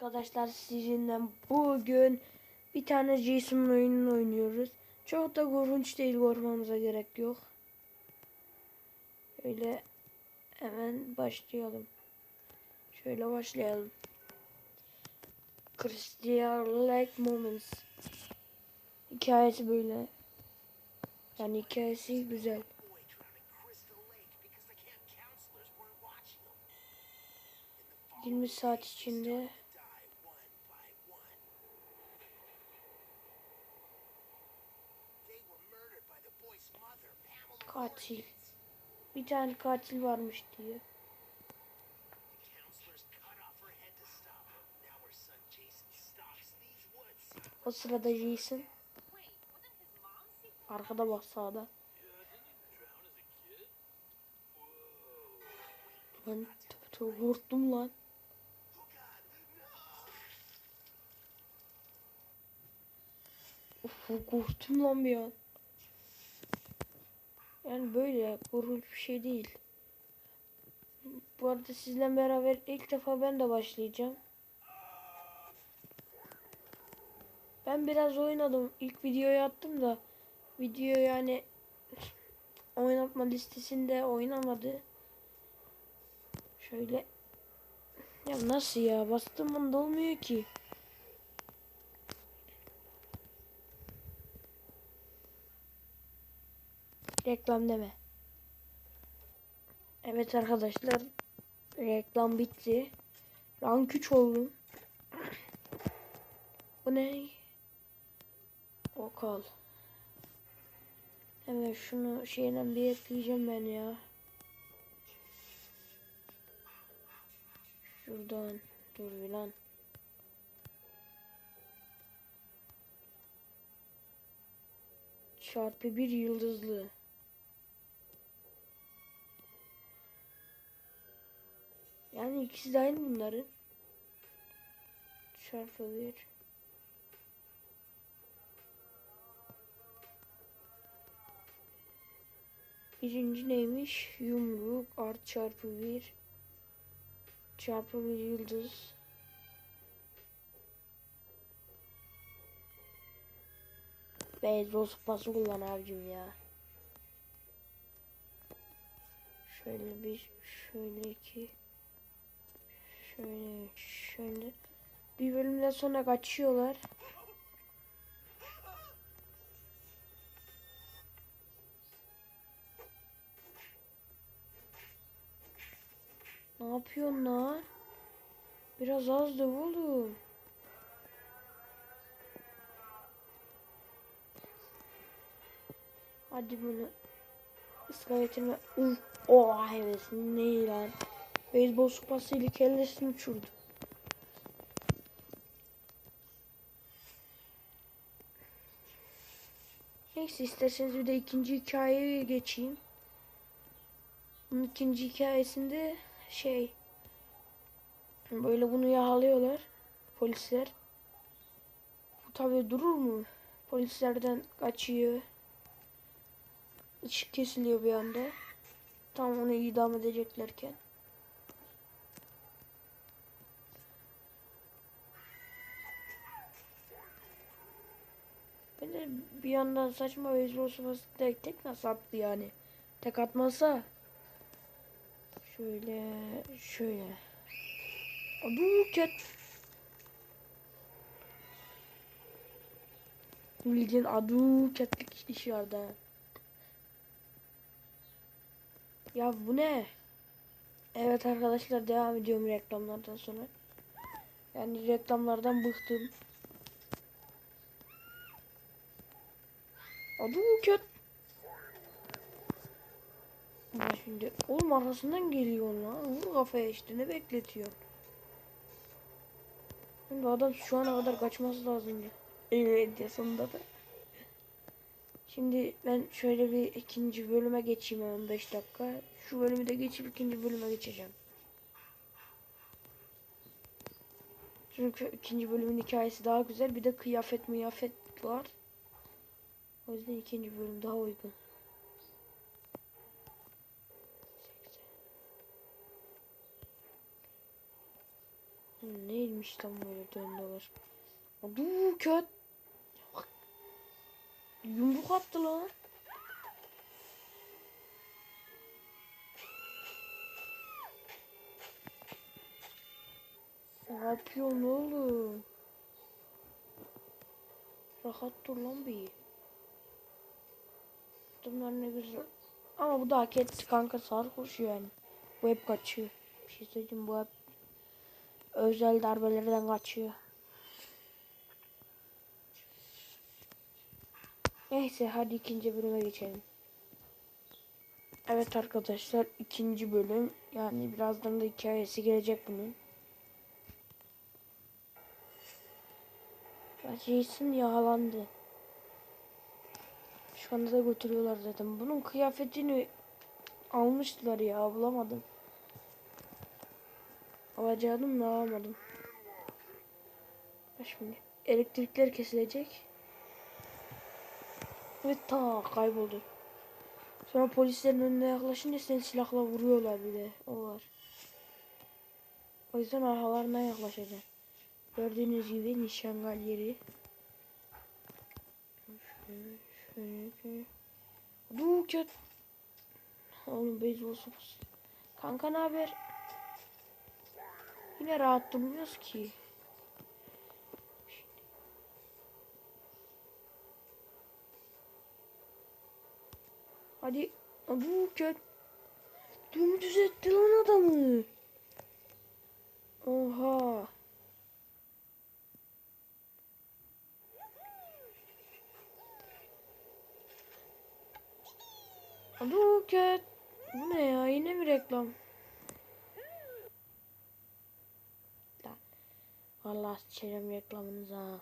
arkadaşlar sizinle bugün bir tane Jason oyununu oynuyoruz. Çok da korkunç değil korkmamıza gerek yok. Öyle hemen başlayalım. Şöyle başlayalım. Christian Like Moments. Hikayesi böyle. Yani hikayesi güzel. boy driving Crystal katil. Bir tane katil varmış diyor. O sırada Jason arkada bak sağda. Tövbe korktum lan. Of korktum lan bir an. Yani böyle korkunç bir şey değil. Bu arada sizle beraber ilk defa ben de başlayacağım. Ben biraz oynadım. İlk videoyu attım da video yani oynatma listesinde oynamadı. Şöyle ya nasıl ya bastım bunda olmuyor ki. Reklam deme. Evet arkadaşlar reklam bitti. Rank 3 oldum. Bu ne? Okal. Hemen şunu şeyden bir ekleyeceğim ben ya. Şuradan dur lan. Çarpı bir yıldızlı. Yani ikisi de aynı bunların. Çarpı bir. Birinci neymiş? Yumruk art çarpı bir. Çarpı bir yıldız. Beyzbol sopası kullan abicim ya. Şöyle bir, şöyle iki, şöyle, şöyle. Bir bölümden sonra kaçıyorlar. Ne yapıyorsun lan? Biraz az da oğlum. Hadi bunu ıska getirme. Uf. Oha evet. Ne lan? Beyzbol sopasıyla kellesini uçurdu. Neyse isterseniz bir de ikinci hikayeye geçeyim. Bunun ikinci hikayesinde şey böyle bunu yakalıyorlar polisler. Bu tabi durur mu? Polislerden kaçıyor. Işık kesiliyor bir anda. Tam onu idam edeceklerken. Ben de bir yandan saçma beyzbol sopası tek tek nasıl attı yani. Tek atmasa. Şöyle şöyle. Abu ket. Bildiğin adu ketlik iş vardı. Ya bu ne? Evet arkadaşlar devam ediyorum reklamlardan sonra. Yani reklamlardan bıktım. Adu ket. Ama şimdi oğlum arkasından geliyor lan. Vur kafaya işte ne bekletiyor. Şimdi adam şu ana kadar kaçması lazım ya. Evet sonunda da. Şimdi ben şöyle bir ikinci bölüme geçeyim 15 dakika. Şu bölümü de geçip ikinci bölüme geçeceğim. Çünkü ikinci bölümün hikayesi daha güzel. Bir de kıyafet mıyafet var. O yüzden ikinci bölüm daha uygun. Hmm, Neymiş lan böyle döndüler. Adu köt. Yumruk attı lan. Ne yapıyorsun oğlum? Rahat dur lan bir. Adamlar ne güzel. Ama bu da hak etti kanka sarhoş yani. Bu hep kaçıyor. Bir şey söyleyeyim bu hep özel darbelerden kaçıyor. Neyse hadi ikinci bölüme geçelim. Evet arkadaşlar ikinci bölüm. Yani birazdan da hikayesi gelecek bunun. Jason yakalandı. Şu anda da götürüyorlar zaten. Bunun kıyafetini almıştılar ya bulamadım. Alacaktım da alamadım. Şimdi elektrikler kesilecek. Ve ta kayboldu. Sonra polislerin önüne yaklaşınca seni silahla vuruyorlar bir de. O. O yüzden arkalarına yaklaşacak. Gördüğünüz gibi nişangal yeri. Şöyle, şöyle, şöyle. Dur köt. Oğlum beyzbol sopası. Kanka ne haber? Yine rahat durmuyoruz ki. Hadi. Dur köt. Dümdüz etti lan adamı. Oha. Dur köt. Bu ne ya? Yine mi reklam? Lan. Vallahi reklamınıza.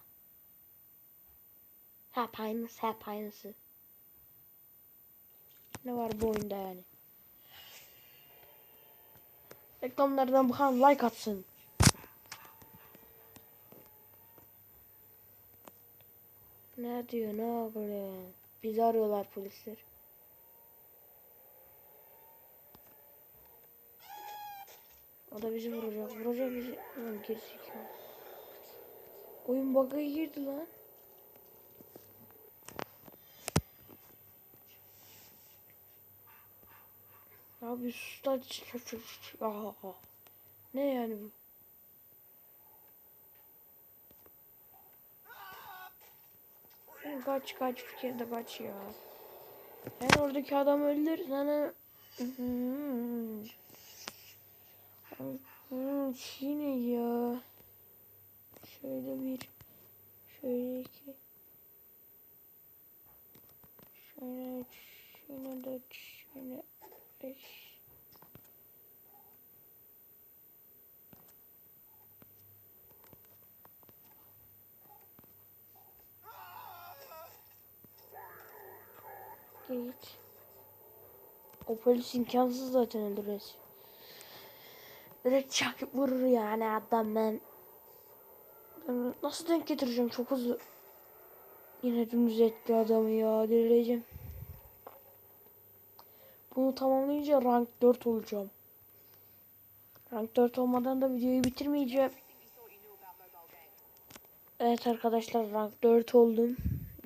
Hep aynısı, hep aynısı. Ne var bu oyunda yani? Reklamlardan bakan like atsın. Ne diyor ne yapıyor? Bizi arıyorlar polisler. O da bizi vuracak. Vuracak bizi. Lan gerizekalı. Oyun bug'a girdi lan. Ya bir sus da ç- ç- ç- Aa. Ne yani bu? Kaç kaç bir kere de kaç ya. Ben oradaki adam öldür sana. Hmm. Hmm, şey ne ya? Şöyle bir, şöyle iki, şöyle üç, şöyle dört, şöyle beş. Git. O polis imkansız zaten öldürmesi. Direkt çakıp vurur yani adam ben. Ben nasıl denk getireceğim çok hızlı. Yine dümdüz etti adamı ya delireceğim. Bunu tamamlayınca rank 4 olacağım. Rank 4 olmadan da videoyu bitirmeyeceğim. Evet arkadaşlar rank 4 oldum.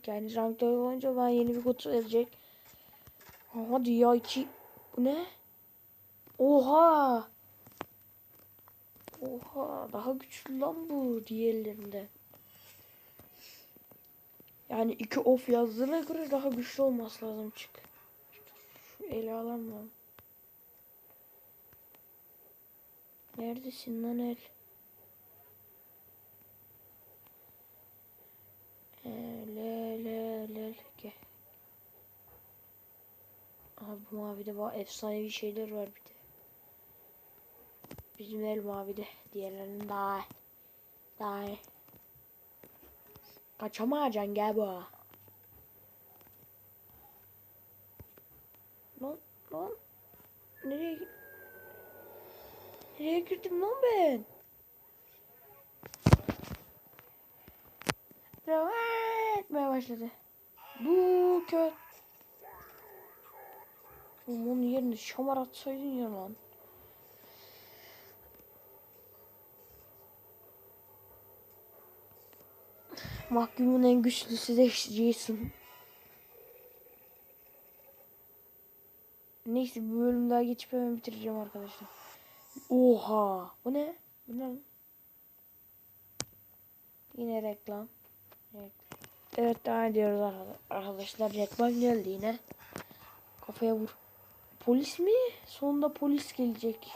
Yani rank 4 olunca ben yeni bir kutu verecek. Hadi ya 2. Bu ne? Oha! Oha daha güçlü lan bu diğerlerinde. Yani iki of yazdığına göre daha güçlü olması lazım çık. Şu ele alamam. Neredesin lan el? El el el el gel. Abi bu mavide var efsanevi şeyler var. Bizim el mavide. Diğerlerinin daha iyi. Daha iyi. Kaçamayacaksın gel bu. Lan lan. Nereye? Nereye girdim lan ben? Devam etmeye başladı. Bu köt. Onun yerine şamar atsaydın ya lan. Mahkumun en güçlüsü de Jason. Neyse bu bölüm daha geçip hemen bitireceğim arkadaşlar. Oha. Bu ne? Bu ne? Yine reklam. Evet. Evet devam ediyoruz arka- arkadaşlar. Reklam geldi yine. Kafaya vur. Polis mi? Sonunda polis gelecek.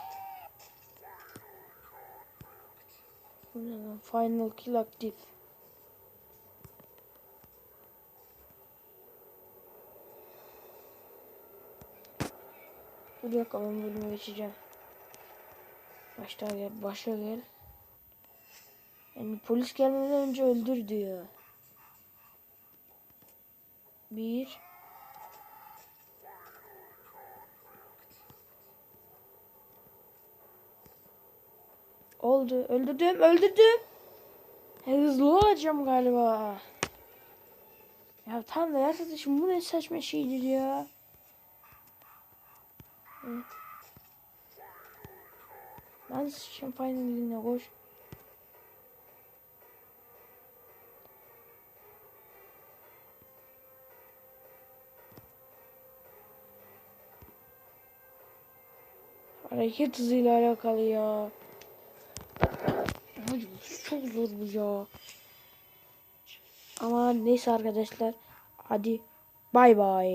Final kill aktif. Dur bakalım bölüme geçeceğim. Başta gel, başa gel. Yani polis gelmeden önce öldür diyor. Bir. Oldu. Öldürdüm. Öldürdüm. E, hızlı olacağım galiba. Ya tam da arkadaşım bu ne saçma şeydir ya. Hı. Lan şampanyanın eline koş. Hareket hızıyla alakalı ya. Çok zor bu ya. Ama neyse arkadaşlar. Hadi bay bay.